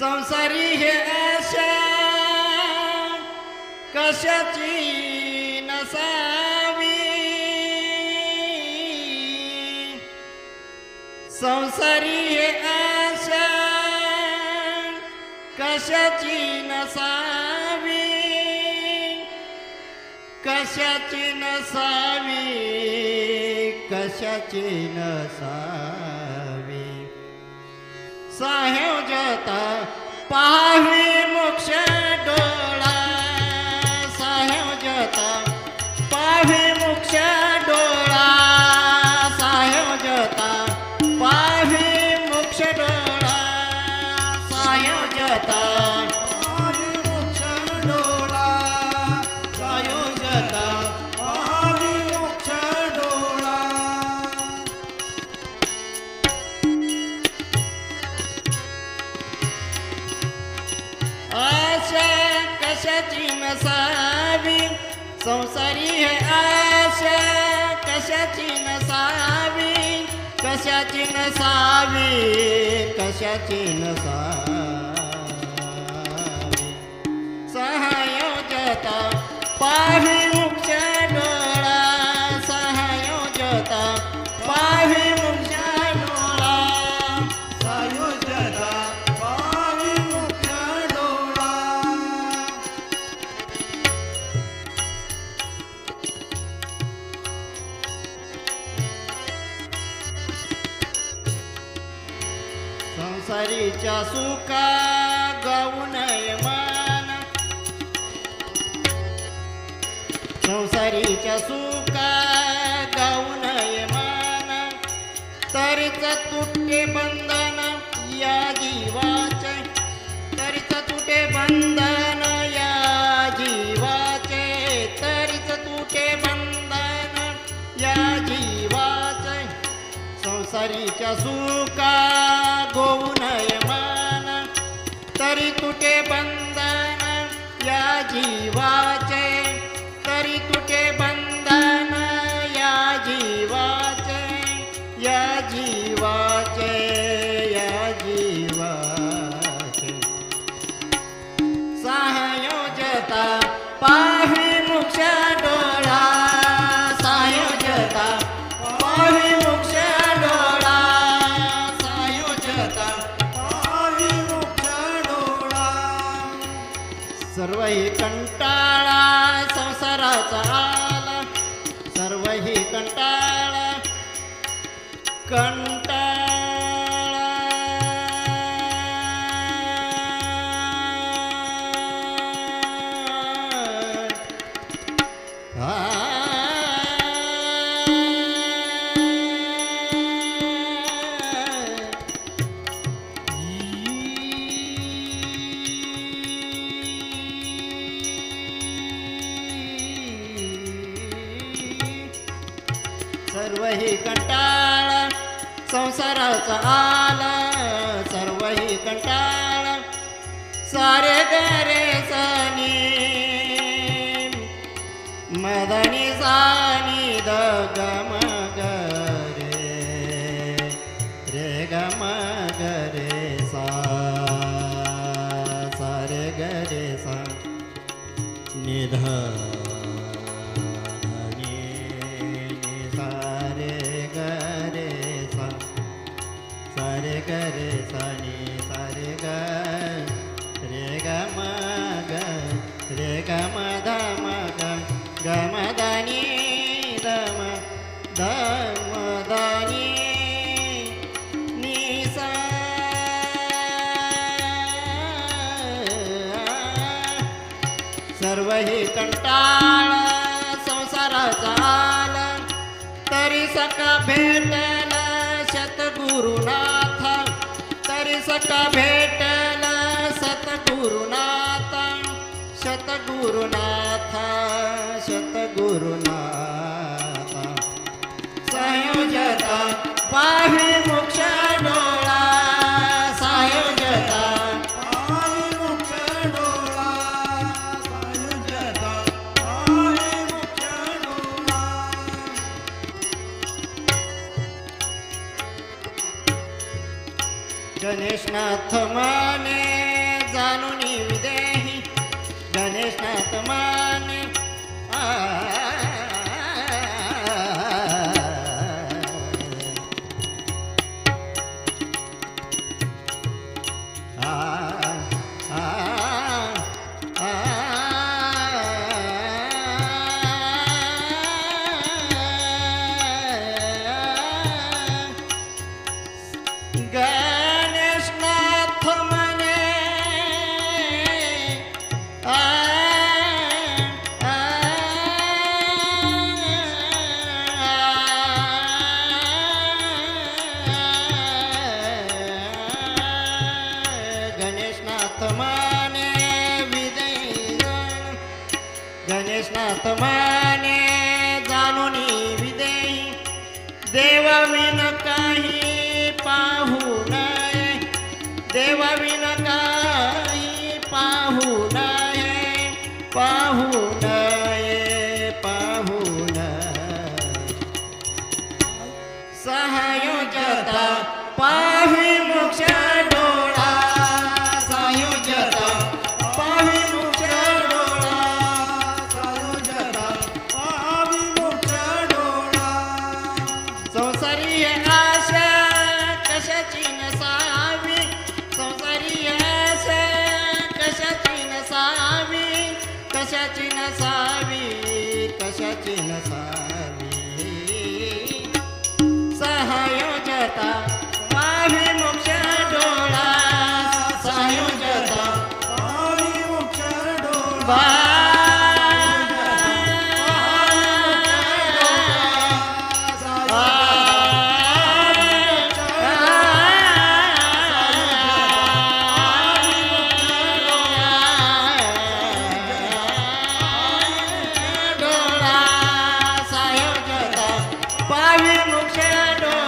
संसारी हे आशा कशाची नसावी? संसारी हे आशा कशाची नसावी? कशाची नसावी? कशाची नसावी? जाता पाहावी मोक्ष डोळा साह्योजता पाहावी मोक्ष डोळा साह्योजता पाहावी मोक्ष डोळा साह्योजता पाहावी कशाची नसावी? संसारी हे आशा. कशाची नसावी? कशाची नसावी? कशाची नसावी? सहायोजता पाही संसारीच्या सुखा गाऊ नये मान. संसारीच्या सुखा गाऊ नये मान. तरीच तुटे बंधन या जीवाचे. तरीच तुटे बंधन या जीवाचे. तरीच तुटे बंधन या जीवाचे. संसारीच्या सुका सर्व ही कंटाळा संसाराचा आला. सर्व ही कंटाळा. कंटाळा सर्वही कंटाळ संसाराचा आला सर्वही कंटाळ. सारे गरे सनी मदनी सानी द गम गरे रे गम गरे सा सारे गरे सा निध सारे गरे सानी सारे ग रे ग म ग रे ग म ध म ग ग म ध नि ध म ध म ध नि नि सा. सर्व ही कंटाळ संसाराचा चाल तरी सका भेटल सका भेटला सतगुरुनाथ शतगुरुनाथ शतगुरुनाथ संयोजता पाहिजे ગણેશનાથ માને જાનુની વિદેહી ગણેશનાથ માને આ गणेशनाथ जाणून विदेही देवाविन काही पाहू नये. देवाविन काही पाहू नये पाहू नये पाहू नये. सहायोजता मोक्ष संसारी आशा कशाची नसावी? संसारी आशा कशाची नसावी? कशाची नसावी? कशाची नसावी? सहायोजता डोळा सायोजता पावी मुक्ष डोळा